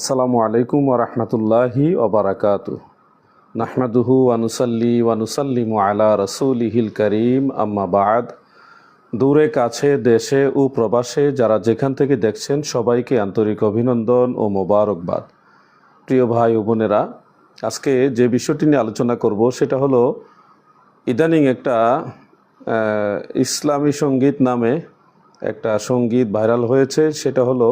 আসসালামু আলাইকুম ওরহমতুল্লাহি ওবরাকাত নাহমাদুহু ওয়ানুসাল্লি ওয়ানুসাল্লিমু আলা রসুলিহিল করিম। আম্মা বাদ। দূরে, কাছে, দেশে ও প্রবাসে যারা যেখান থেকে দেখছেন, সবাইকে আন্তরিক অভিনন্দন ও মোবারকবাদ। প্রিয় ভাই ও বোনেরা, আজকে যে বিষয়টি নিয়ে আলোচনা করব সেটা হলো ইদানিং একটা ইসলামী সংগীত নামে একটা সংগীত ভাইরাল হয়েছে। সেটা হলো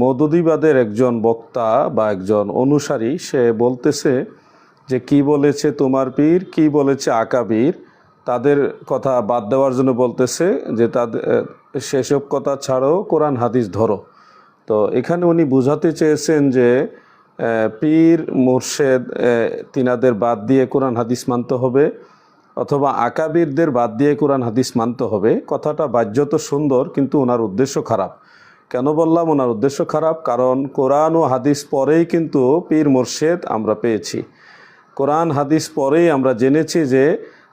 মৌদুদিবাদের একজন বক্তা বা একজন অনুসারী, সে বলতেছে যে, কি বলেছে তোমার পীর? কি বলেছে আকাবীর তাদের কথা বাদ দেওয়ার জন্য বলতেছে যে তাদের সেসব কথা ছাড়ো, কোরআন হাদিস ধরো। তো এখানে উনি বুঝাতে চেয়েছেন যে পীর, মুর্শেদ তিনাদের বাদ দিয়ে কোরআন হাদিস মানতে হবে অথবা আকাবিরদের বাদ দিয়ে কোরআন হাদিস মানতে হবে। কথাটা বাহ্যত সুন্দর, কিন্তু ওনার উদ্দেশ্য খারাপ। কেন বললাম? ওনার উদ্দেশ্য খারাপ, কারণ কোরআন ও হাদিস পরেই কিন্তু পীর মুর্শেদ আমরা পেয়েছি। কোরআন, হাদিস পরেই আমরা জেনেছি যে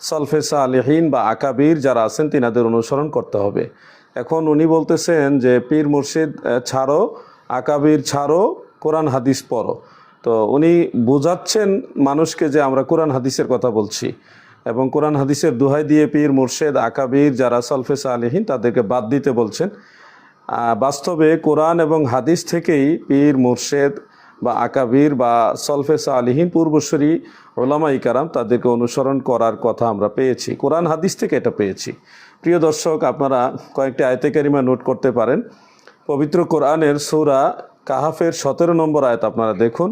সলফেসা আলিহীন বা আকাবির যারা আছেন, তিনাদের অনুসরণ করতে হবে। এখন উনি বলতেছেন যে পীর মুর্শিদ ছাড়ো, আকাবির ছাড়ো, কোরআন, হাদিস পড়ো। তো উনি বোঝাচ্ছেন মানুষকে যে আমরা কোরআন, হাদিসের কথা বলছি এবং কোরআন, হাদিসের দোহাই দিয়ে পীর মুর্শেদ, আকাবির যারা সলফেসা আলিহীন তাদেরকে বাদ দিতে বলছেন। বাস্তবে কোরআন এবং হাদিস থেকেই পীর, মুর্শেদ বা আকাবির বা সলফেসা আলিহীন পূর্বশ্বরী ওলামা ইকারাম তাদেরকে অনুসরণ করার কথা আমরা পেয়েছি। কোরআন, হাদিস থেকে এটা পেয়েছি। প্রিয় দর্শক, আপনারা কয়েকটি আয়তে কারিমা নোট করতে পারেন। পবিত্র কোরআনের সূরা কাহাফের সতেরো নম্বর আয়াত আপনারা দেখুন।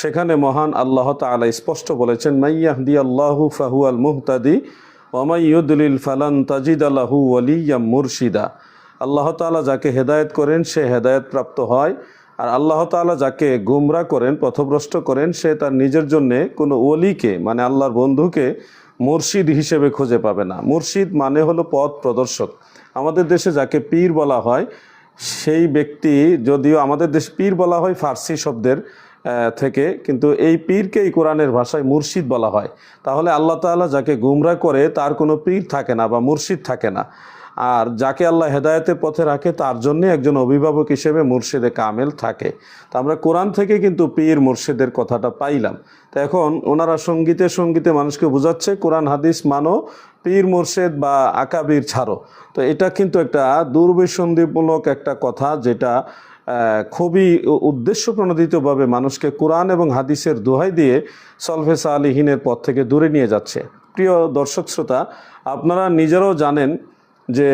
সেখানে মহান আল্লাহ তাআলা স্পষ্ট বলেছেন মাইয়াহদি আল্লাহু ফাহু আল মুহতাদি ওমাইয়ুদলিল ফালান তাজিদ আল্লাহু ওয়ালিয়াম মুর্শিদা। আল্লাহ তাআলা যাকে হেদায়েত করেন, সে হেদায়েত প্রাপ্ত হয়। আর আল্লাহ তাআলা যাকে গুমরা করেন, পথভ্রষ্ট করেন, সে তার নিজের জন্যে কোনো ওলিকে মানে আল্লাহর বন্ধুকে মুর্শিদ হিসেবে খুঁজে পাবে না। মুর্শিদ মানে হলো পথ প্রদর্শক। আমাদের দেশে যাকে পীর বলা হয়, সেই ব্যক্তি যদিও আমাদের দেশে পীর বলা হয় ফার্সি শব্দের থেকে, কিন্তু এই পীরকেই কোরআনের ভাষায় মুর্শিদ বলা হয়। তাহলে আল্লাহ তাআলা যাকে গুমরা করে, তার কোনো পীর থাকে না বা মুর্শিদ থাকে না। আর যাকে আল্লাহ হেদায়তের পথে রাখে, তার জন্য একজন অভিভাবক হিসেবে মুর্শিদে কামেল থাকে। তো আমরা কোরআন থেকে কিন্তু পীর মুর্শিদের কথাটা পাইলাম। তো এখন ওনারা সঙ্গীতে সঙ্গীতে মানুষকে বোঝাচ্ছে, কোরআন, হাদিস মানো, পীর মুর্শেদ বা আকাবির ছাড়ো। তো এটা কিন্তু একটা দুর্বিসন্ধিমূলক একটা কথা যেটা খুবই উদ্দেশ্য প্রণোদিতভাবে মানুষকে কোরআন এবং হাদিসের দোহাই দিয়ে সলফেসা আলিহীনের পথ থেকে দূরে নিয়ে যাচ্ছে। প্রিয় দর্শক শ্রোতা, আপনারা নিজেরাও জানেন যে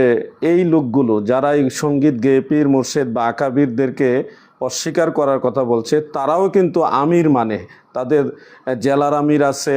এই লোকগুলো যারা এই সংগীত গেয়ে পীর মুর্শেদ বা আকাবিরদেরকে অস্বীকার করার কথা বলছে, তারাও কিন্তু আমির মানে। তাদের জেলার আমির আছে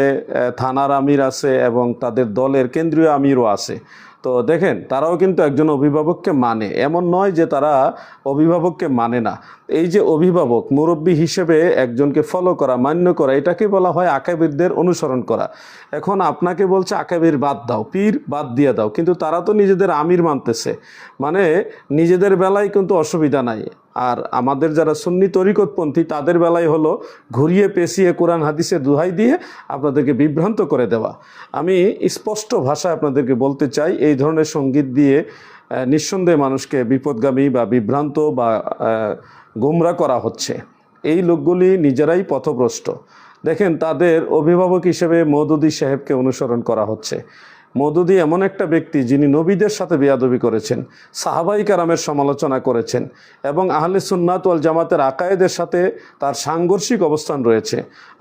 থানার আমির আছে এবং তাদের দলের কেন্দ্রীয় আমিরও আছে। তো দেখেন, তারাও কিন্তু একজন অভিভাবককে মানে। এমন নয় যে তারা অভিভাবককে মানে না। এই যে অভিভাবক, মুরব্বী হিসেবে একজনকে ফলো করা, মান্য করা, এটাকে বলা হয় আকাবিরদের অনুসরণ করা। এখন আপনাকে বলছে, আকাবির বাদ দাও, পীর বাদ দিয়ে দাও। কিন্তু তারা তো নিজেদের আমির মানতেছে। মানে নিজেদের বেলায় কিন্তু অসুবিধা নাই। আর আমাদের যারা সুন্নি তরিকতপন্থী, তাদের বেলায় হলো ঘুরিয়ে পেঁচিয়ে কোরআন হাদিসে দুহাই দিয়ে আপনাদেরকে বিভ্রান্ত করে দেওয়া। আমি স্পষ্ট ভাষায় আপনাদেরকে বলতে চাই, এই ধরনের সংগীত দিয়ে নিঃসন্দেহে মানুষকে বিপদগামী বা বিভ্রান্ত বা গুমরা করা হচ্ছে। এই লোকগুলি নিজেরাই পথভ্রষ্ট। দেখেন, তাদের অভিভাবক হিসেবে মৌদুদি সাহেবকে অনুসরণ করা হচ্ছে। মৌদুদি এমন একটা ব্যক্তি যিনি নবীদের সাথে বেয়াদবি করেছেন, সাহাবাই কারামের সমালোচনা করেছেন এবং আহলে সুন্নাত ওয়াল জামাতের আকায়েদের সাথে তার সাংঘর্ষিক অবস্থান রয়েছে।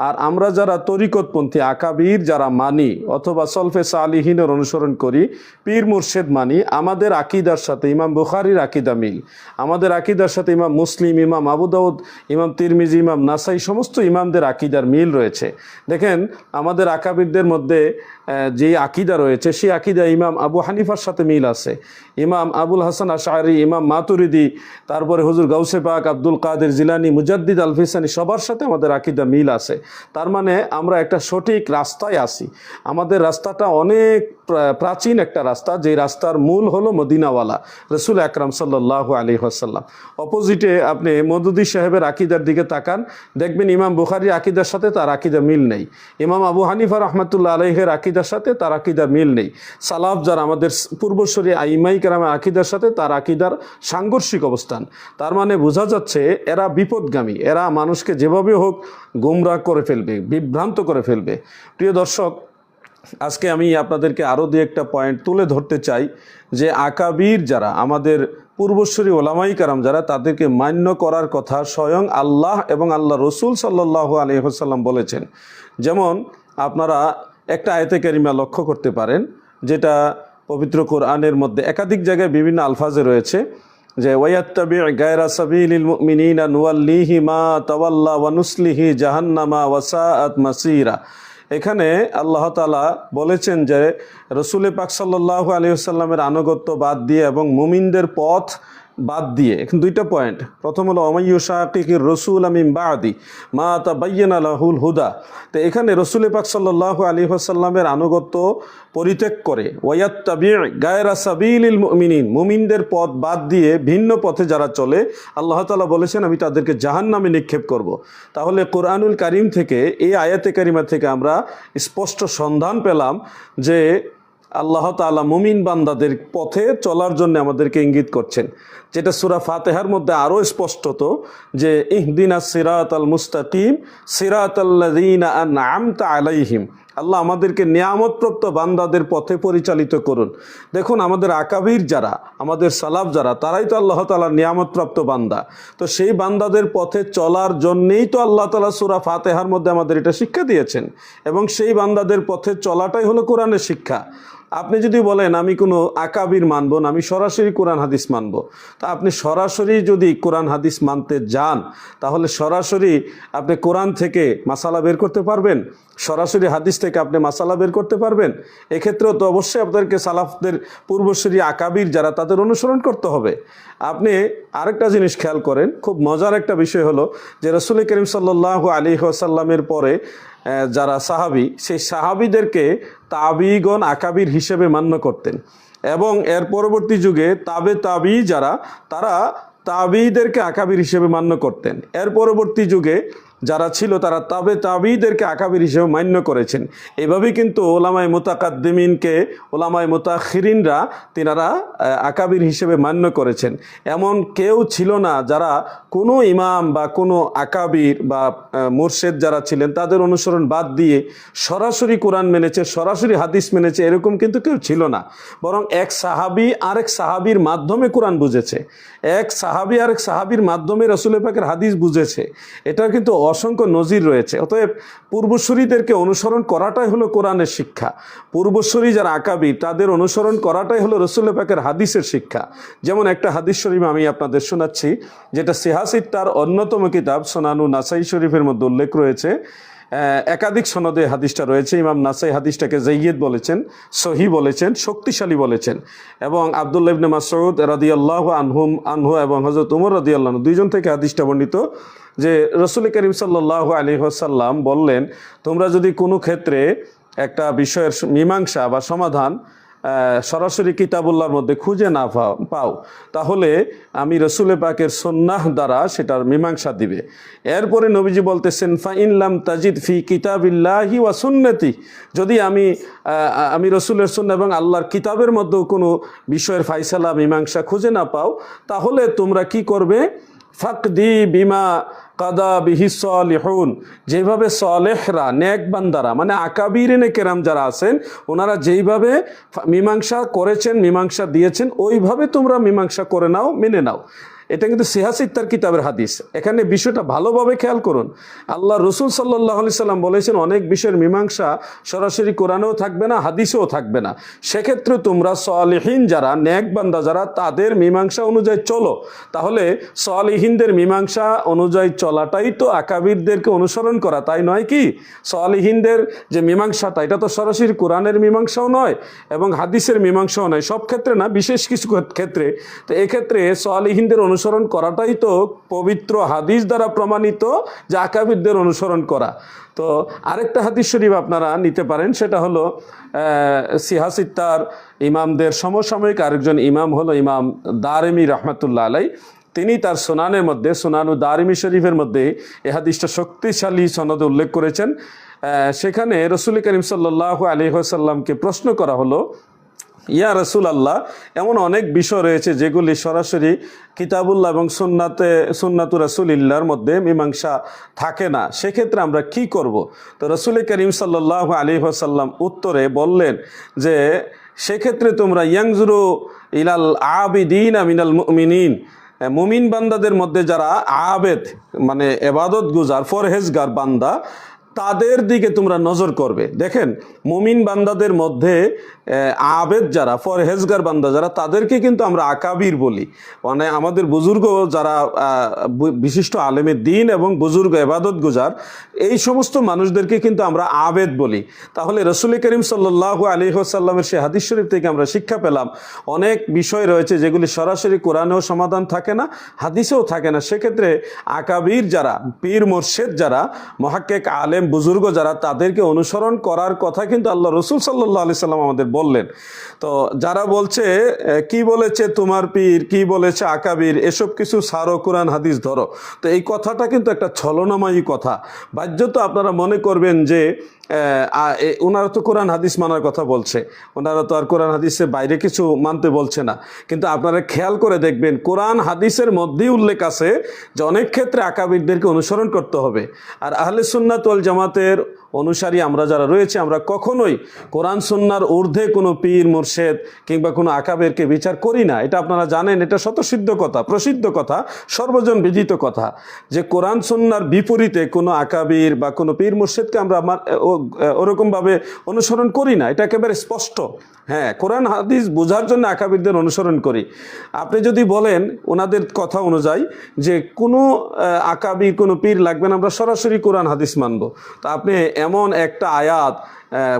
আর আমরা যারা তরিকতপন্থী, আকাবির যারা মানি অথবা সলফে সালিহিনের অনুসরণ করি, পীর মুর্শেদ মানি, আমাদের আকিদার সাথে ইমাম বুখারির আকিদা মিল। আমাদের আকিদার সাথে ইমাম মুসলিম, ইমাম আবু দাউদ, ইমাম তিরমিজি, ইমাম নাসাই, সমস্ত ইমামদের আকিদার মিল রয়েছে। দেখেন, আমাদের আকাবিরদের মধ্যে যে আকিদা রয়েছে সেই আকিদা ইমাম আবু হানিফার সাথে মিল আছে। ইমাম আবুল হাসান আশারি ইমাম মাতুরিদি, তারপরে হুজুর গাউসে পাক আব্দুল কাদের জিলানি, মুজাদ্দিদ আলফিসানি সবার সাথে আমাদের আকিদা মিল আছে। তার মানে আমরা একটা সঠিক রাস্তায় আসি আমাদের রাস্তাটা অনেক প্রাচীন একটা রাস্তা, যে রাস্তার মূল হলো মদিনাওয়ালা, রসুল আকরাম সাল্লাহ আলী আসাল্লাম অপোজিটে আপনি মদুদি সাহেবের আকিদার দিকে তাকান, দেখবেন ইমাম বুখারির আকিদার সাথে তার আকিদা মিল নেই। ইমাম আবু হানিফা রহমতুল্লাহ আলহের আকিদার সাথে তার আকিদা মিল নেই। সালাফ যারা আমাদের পূর্বসরী আইমাই কেরামে আকিদার সাথে, তার আকিদার সাংঘর্ষিক অবস্থান। তার মানে বোঝা যাচ্ছে এরা বিপদগামী, এরা মানুষকে যেভাবে হোক গুমরাহ করে ফেলবে, বিভ্রান্ত করে ফেলবে। প্রিয় দর্শক, আজকে আমি আপনাদেরকে আরও দু একটা পয়েন্ট তুলে ধরতে চাই যে আকাবির যারা, আমাদের পূর্বশ্বরী ওলামাই কারাম যারা, তাদেরকে মান্য করার কথা স্বয়ং আল্লাহ এবং আল্লাহ রসুল সাল্লাহ আলহিহাসাল্লাম বলেছেন। যেমন আপনারা একটা আয়তে কারিমা লক্ষ্য করতে পারেন, যেটা পবিত্র কোরআনের মধ্যে একাধিক জায়গায় বিভিন্ন আলফাজে রয়েছে, যে ওয়াত্তাবি গায়রা সাবিলিল মুমিনিনা নুয়াল্লিহি মা তাওয়াল্লা ওয়ানুসলিহি জাহান্নামা ওয়াসাআত মাসিরা। এখানে আল্লাহ তালা বলেছেন যে রসুল পাক সাল্লাহ আলহিহাল্লামের আনুগত্য বাদ দিয়ে এবং মুমিনদের পথ বাদ দিয়ে। এখন দুইটা পয়েন্ট প্রথম হলো অমাইয়ুশাকির রসুল আমিম বাদি মা তা বাইয়েন আলাহুল হুদা। তো এখানে রসুল পাক সাল্লাহ আলী আসাল্লামের আনুগত্য পরিত্যাগ করে ওয়াত্তাবি গায়রা সাবিলিল মুমিনিন। মুমিনদের পথ বাদ দিয়ে ভিন্ন পথে যারা চলে, আল্লাহ তালা বলেছেন, আমি তাদেরকে জাহান নামে নিক্ষেপ করব। তাহলে কোরআনুল কারিম থেকে, এই আয়াতে কারিমা থেকে আমরা স্পষ্ট সন্ধান পেলাম যে আল্লাহ তালা মুমিন বান্দাদের পথে চলার জন্য আমাদেরকে ইঙ্গিত করছেন। যেটা সুরা ফাতেহার মধ্যে আরও স্পষ্টত যে, ইহদিনা সিরাত আল মুস্তাকিম সিরাত আল্লাদিনা আমতা আলাইহিম। আল্লাহ আমাদেরকে নিয়ামতপ্রাপ্ত বান্দাদের পথে পরিচালিত করুন। দেখুন, আমাদের আকাবির যারা, আমাদের সালাফ যারা, তারাই তো আল্লাহ তালার নিয়ামতপ্রাপ্ত বান্দা। তো সেই বান্দাদের পথে চলার জন্যেই তো আল্লাহ তালা সুরা ফাতেহার মধ্যে আমাদের এটা শিক্ষা দিয়েছেন। এবং সেই বান্দাদের পথে চলাটাই হলো কোরআনের শিক্ষা। আপনি যদি বলেন, আমি কোনো আকাবির মানব না, আমি সরাসরি কোরআন হাদিস মানব। তা আপনি সরাসরি যদি কোরআন হাদিস মানতে যান, তাহলে সরাসরি আপনি কোরআন থেকে মাসালা বের করতে পারবেন, সরাসরি হাদিস থেকে আপনি মাসালা বের করতে পারবেন। এক্ষেত্রেও তো অবশ্যই আপনাদেরকে সালাফদের পূর্বসরী আকাবির যারা, তাদের অনুসরণ করতে হবে। আপনি আরেকটা জিনিস খেয়াল করেন, খুব মজার একটা বিষয় হলো যে রসুল করিম সাল্লাহ আলী আসাল্লামের পরে যারা সাহাবি, সেই সাহাবিদেরকে তাবিগণ, আকাবির হিসেবে মান্য করতেন। এবং এর পরবর্তী যুগে তাবে তাবি যারা, তারা তাবিদেরকে আকাবির হিসেবে মান্য করতেন। এর পরবর্তী যুগে যারা ছিল তারা তাবে তাবিদেরকে আকাবির হিসেবে মান্য করেছেন। এভাবেই কিন্তু ওলামায় মোতাকাদ্দিমিনকে, ওলামায় মোতাখিরিনরা তিনারা আকাবির হিসেবে মান্য করেছেন। এমন কেউ ছিল না যারা কোনো ইমাম বা কোনো আকাবির বা মোর্শেদ যারা ছিলেন তাদের অনুসরণ বাদ দিয়ে সরাসরি কোরআন মেনেছে, সরাসরি হাদিস মেনেছে, এরকম কিন্তু কেউ ছিল না। বরং এক সাহাবি আরেক সাহাবির মাধ্যমে কোরআন বুঝেছে। এক সাহাবি আর এক সাহাবির মাধ্যমে রসুল পাকের হাদিস বুঝেছে। এটা কিন্তু অসংখ্য নজির রয়েছে। অতএব পূর্বসূরীদেরকে অনুসরণ করাটাই হলো কোরআনের শিক্ষা। পূর্বসূরী যারা আকাবি, তাদের অনুসরণ করাটাই হলো রসুল পাকের হাদিসের শিক্ষা। যেমন একটা হাদিস শরীফ আমি আপনাদের শোনাচ্ছি, যেটা সিহাসির তার অন্যতম কিতাব সোনানু নাসাই শরীফের মধ্যে উল্লেখ রয়েছে। একাধিক সনদে হাদিসটা রয়েছে। ইমাম নাসাই হাদিসটাকে জৈয়দ বলেছেন সহি বলেছেন, শক্তিশালী বলেছেন। এবং আবদুল্লাহ ইবনে মাসউদ রাদিয়াল্লাহ আনহুম, আনহু এবং হজরত উমর রাদিয়াল্লাহ দুইজন থেকে হাদিসটা বর্ণিত যে রসুল করিম সাল্লাহ আলী হাসাল্লাম বললেন, তোমরা যদি কোনো ক্ষেত্রে একটা বিষয়ের মীমাংসা বা সমাধান সরাসরি কিতাবুল্লাহর মধ্যে খুঁজে না পাও তাহলে আমি রসুল পাকের সন্ন্যাহ দ্বারা সেটার মীমাংসা দিবে। এরপরে নবীজি বলতেছেন ফা ইনলাম তাজিদ ফি কিতাবিল্লাহি ওয়া সুন্নতি। যদি আমি আমি রসুলের সন্ন্য এবং আল্লাহর কিতাবের মধ্যেও কোনো বিষয়ের ফাইসালা, মীমাংসা খুঁজে না পাও, তাহলে তোমরা কি করবে? ফাকদি বিমা কাদা বিহি সলিহুন। যেভাবে সলেহরা নেক বান্দারা মানে আকাবির কেরাম যারা আছেন, ওনারা যেইভাবে মীমাংসা করেছেন, মীমাংসা দিয়েছেন, ওইভাবে তোমরা মীমাংসা করে নাও, মেনে নাও। এটা কিন্তু সিহাসিত্তার কিতাবের হাদিস। এখানে বিষয়টা ভালোভাবে খেয়াল করুন। আল্লাহ রসুল সাল্লাহ আলি সাল্লাম বলেছেন, অনেক বিষয়ের মীমাংসা সরাসরি কোরআনেও থাকবে না, হাদিসেও থাকবে না। সেক্ষেত্রে তোমরা সলিহীন যারা ন্যাক বান্দা যারা, তাদের মীমাংসা অনুযায়ী চলো। তাহলে সলিহীনদের মীমাংসা অনুযায়ী চলাটাই তো আকাবিরদেরকে অনুসরণ করা, তাই নয় কি? সলিহীনদের যে মীমাংসাটা, এটা তো সরাসরি কোরআনের মীমাংসাও নয় এবং হাদিসের মীমাংসাও নয়। সব ক্ষেত্রে না, বিশেষ কিছু ক্ষেত্রে। তো এক্ষেত্রে সলিহীনদের অনুসরণ করাটাই তো পবিত্র হাদিস দ্বারা প্রমাণিত যে আকাবিদদের অনুসরণ করা। তো আরেকটা হাদিস শরীফ আপনারা নিতে পারেন, সেটা হলো সিহাসিত্তার ইমামদের সমসাময়িক আরেকজন ইমাম হলো ইমাম দারেমি রহমতুল্লাহ আলাই। তিনি তার সোনানের মধ্যে, সোনানু দারিমি শরীফের মধ্যে এ হাদিসটা শক্তিশালী সনদে উল্লেখ করেছেন। সেখানে রসুল করিম সাল্লাহ আলী সাল্লামকে প্রশ্ন করা হলো ইয়া রসুল আল্লাহ এমন অনেক বিষয় রয়েছে যেগুলি সরাসরি কিতাবুল্লাহ এবং সুন্নাতে, সুন্নাতু রসুলিল্লাহর মধ্যে মীমাংসা থাকে না। সেক্ষেত্রে আমরা কি করব? তো রসুল করিম সাল্লাহ আলী সাল্লাম উত্তরে বললেন যে, সেক্ষেত্রে তোমরা ইয়াংজুরু ইলাল আবিদিন আমিনাল মুমিনিন। মুমিন বান্দাদের মধ্যে যারা আবেদ মানে এবাদত গুজার, ফরহেজগার বান্দা তাদের দিকে তোমরা নজর করবে। দেখেন, মুমিন বান্দাদের মধ্যে আবেদ যারা ফরহেজগার বান্দা যারা, তাদেরকে কিন্তু আমরা আকাবির বলি। মানে আমাদের বুজুর্গ যারা বিশিষ্ট আলেমের দিন এবং বুজুর্গ এবাদত গুজার, এই সমস্ত মানুষদেরকে কিন্তু আমরা আবেদ বলি। তাহলে রসুল করিম সাল্লাহ আলী সাল্লামের সে হাদিস শরীফ থেকে আমরা শিক্ষা পেলাম, অনেক বিষয় রয়েছে যেগুলি সরাসরি কোরআনেও সমাধান থাকে না, হাদিসেও থাকে না। সেক্ষেত্রে আকাবির যারা, পীর মোর্শেদ যারা, মহাক্কেক আলেম বুজুর্গ যারা, তাদেরকে অনুসরণ করার কথা কিন্তু আল্লাহ রসুল সাল্লাহ আলি সাল্লাম আমাদের বললেন। তো যারা বলছে কি বলেছে তোমার পীর? কি বলেছে আকাবির? এসব কিছু সারো, কোরআন, হাদিস ধরো। তো এই কথাটা কিন্তু একটা ছলনাময়ী কথা। বাহ্যত আপনারা মনে করবেন যে ওনারা তো কোরআন, হাদিস মানার কথা বলছে। ওনারা তো আর কোরআন, হাদিসের বাইরে কিছু মানতে বলছে না। কিন্তু আপনারা খেয়াল করে দেখবেন, কোরআন, হাদিসের মধ্যেই উল্লেখ আছে যে অনেক ক্ষেত্রে আকাবিরদেরকে অনুসরণ করতে হবে। আর আহলে সুন্নাত ওয়াল জামাতের অনুসারী আমরা যারা রয়েছে, আমরা কখনোই কোরআন সুন্নার ঊর্ধ্বে কোনো পীর, মুর্শেদ কিংবা কোনো আকাবেরকে বিচার করি না। এটা আপনারা জানেন, এটা শতসিদ্ধ কথা, প্রসিদ্ধ কথা, সর্বজন বিদিত কথা যে কোরআন সুন্নার বিপরীতে কোনো আকাবির বা কোনো পীর, মুর্শেদকে আমরা ওরকমভাবে অনুসরণ করি না। এটা একেবারে স্পষ্ট। হ্যাঁ কোরআন, হাদিস বোঝার জন্য আকাবিরদের অনুসরণ করি। আপনি যদি বলেন ওনাদের কথা অনুযায়ী যে কোনো আকাবির কোনো পীর লাগবে না, আমরা সরাসরি কোরআন, হাদিস মানব। তা আপনি এমন একটা আয়াত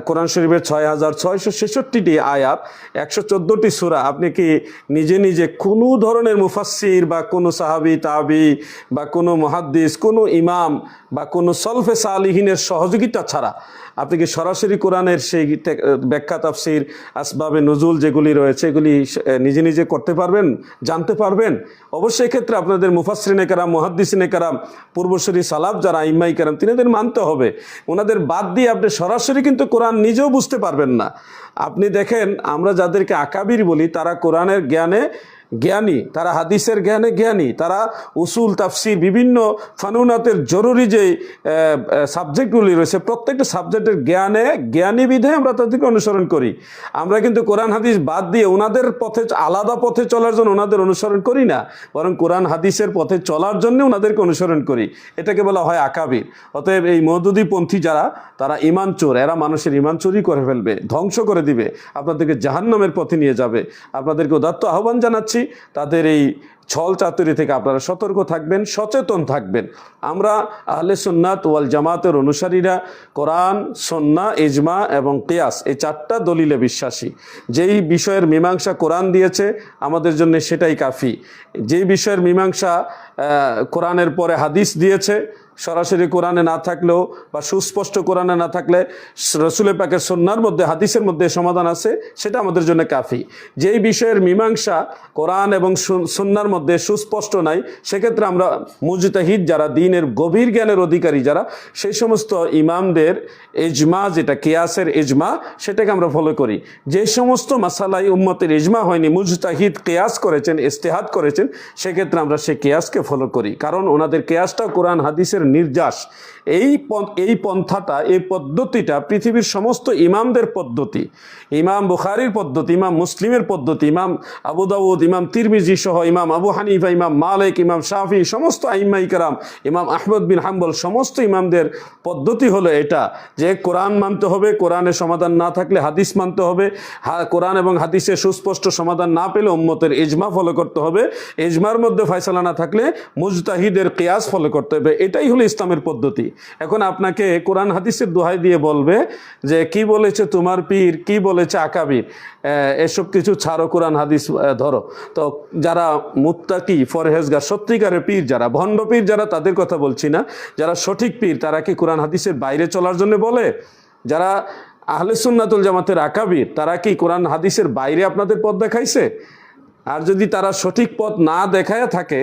কোরআন শরীফের ছয় হাজার ছয়শো ছেষট্টিটি আয়াত, একশো চোদ্দোটি সুরা। আপনি কি নিজে নিজে কোনো ধরনের মুফাসির বা কোনো সাহাবি, তাবি বা কোনো মহাদ্দিস, কোনো ইমাম বা কোনো সলফে সালিহিনের সহযোগিতা ছাড়া আপনি কি সরাসরি কোরআনের সেই ব্যাখ্যা, তাফসির, আসবাবে নজুল যেগুলি রয়েছে, এগুলি নিজে নিজে করতে পারবেন, জানতে পারবেন? অবশ্যই ক্ষেত্রে আপনাদের মুফাসরিনে কারাম, মহাদ্দিসিনে কারাম পূর্বসরী সালাব যারা, ইম্মাই কারাম, তিনাদের মানতে হবে। ওনাদের বাদ দিয়ে আপনি সরাসরি কিন্তু কোরআন নিজেও বুঝতে পারবেন না। আপনি দেখেন আমরা যাদেরকে আকাবির বলি তারা কোরআনের জ্ঞানে জ্ঞানী, তারা হাদিসের জ্ঞানে জ্ঞানী, তারা উসুল, তাফসির বিভিন্ন ফানুনাতের জরুরি যে সাবজেক্টগুলি রয়েছে, প্রত্যেকটা সাবজেক্টের জ্ঞানে, জ্ঞানী বিধে আমরা তাদেরকে অনুসরণ করি। আমরা কিন্তু কোরআন, হাদিস বাদ দিয়ে ওনাদের পথে, আলাদা পথে চলার জন্য ওনাদের অনুসরণ করি না, বরং কোরআন, হাদিসের পথে চলার জন্য ওনাদেরকে অনুসরণ করি। এটাকে বলা হয় আকাবির। অতএব এই মদুদিপন্থী যারা, তারা ইমান চোর, এরা মানুষের ইমান চুরি করে ফেলবে, ধ্বংস করে দিবে, আপনাদেরকে জাহান্নামের পথে নিয়ে যাবে। আপনাদেরকে উদাত্ত আহ্বান জানাচ্ছি তাদের এই ছল চাতুরি থেকে আপনারা সতর্ক থাকবেন, সচেতন থাকবেন। আমরা আহলে সুন্নাত ওয়াল জামাতের অনুসারীরা কোরআন, সন্না, ইজমা এবং কিয়াস এই চারটা দলিলে বিশ্বাসী। যেই বিষয়ের মীমাংসা কোরআন দিয়েছে, আমাদের জন্য সেটাই কাফি। যেই বিষয়ের মীমাংসা কোরআনের পরে হাদিস দিয়েছে সরাসরি কোরআনে না থাকলেও বা সুস্পষ্ট কোরআনে না থাকলে রসুল পাকের সন্ন্যার মধ্যে, হাদিসের মধ্যে সমাধান আছে, সেটা আমাদের জন্য কাফি। যেই বিষয়ের মীমাংসা কোরআন এবং সুন- সুন্নার মধ্যে সুস্পষ্ট নাই, সেক্ষেত্রে আমরা মুজতাহিদ যারা, দিনের গভীর জ্ঞানের অধিকারী যারা, সেই সমস্ত ইমামদের এজমা যেটা, কেয়াসের এজমা সেটাকে আমরা ফলো করি। যে সমস্ত মাসালাই উম্মতের এজমা হয়নি, মুজতাহিদ কেয়াস করেছেন ইস্তেহাদ করেছেন, সেক্ষেত্রে আমরা সেই কেয়াসকে ফলো করি। কারণ ওনাদের কেয়াসটা কোরআন, হাদিসের নির্যাস। এই এই পন্থাটা, এই পদ্ধতিটা পৃথিবীর সমস্ত ইমামদের পদ্ধতি। ইমাম বুখারির পদ্ধতি, ইমাম মুসলিমের পদ্ধতি, ইমাম আবু দাউদ, ইমাম তিরমিজি সহ ইমাম আবু হানিফা, ইমাম মালিক, ইমাম শাফি, সমস্ত আইম্মাই কারাম ইমাম আহমদ বিন হাম্বল, সমস্ত ইমামদের পদ্ধতি হলো এটা যে কোরআন মানতে হবে কোরআনের সমাধান না থাকলে হাদিস মানতে হবে কোরআন এবং হাদিসে সুস্পষ্ট সমাধান না পেলে উম্মতের ইজমা ফলো করতে হবে, ইজমার মধ্যে ফয়সালা না থাকলে মুজতাহিদের কেয়াস ফলো করতে হবে। এটাই হলো ইসলামের পদ্ধতি। এখন আপনাকে কোরআন হাদিসের দোহাই দিয়ে বলবে যে, কি বলেছে তোমার পীর? কি বলেছে আকাবির? এসব কিছু ছাড়ো কোরআন হাদিস ধরো। তো যারা মুত্তাকি ফরহেজগার সত্যিকারের পীর যারা, ভণ্ড পীর যারা, তাদের কথা বলছি না। যারা সঠিক পীর, তারা কি কোরআন হাদিসের বাইরে চলার জন্য বলে? যারা আহলে সুন্নাতুল জামাতের আকাবির, তারা কি কোরআন হাদিসের বাইরে আপনাদের পথ দেখাইছে? আর যদি তারা সঠিক পথ না দেখায় থাকে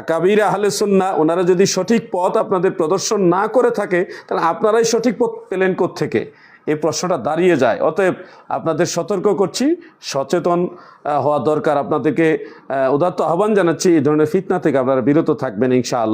আকাবির আহলে সুন্না ওনারা যদি সঠিক পথ আপনাদের প্রদর্শন না করে থাকে, তাহলে আপনারাই সঠিক পথ পেলেন থেকে এই প্রশ্নটা দাঁড়িয়ে যায়। অতএব আপনাদের সতর্ক করছি, সচেতন হওয়া দরকার। আপনাদেরকে উদাত্ত আহ্বান জানাচ্ছি, এই ধরনের ফিতনা থেকে আপনারা বিরত থাকবেন, ইনশাআল্লাহ।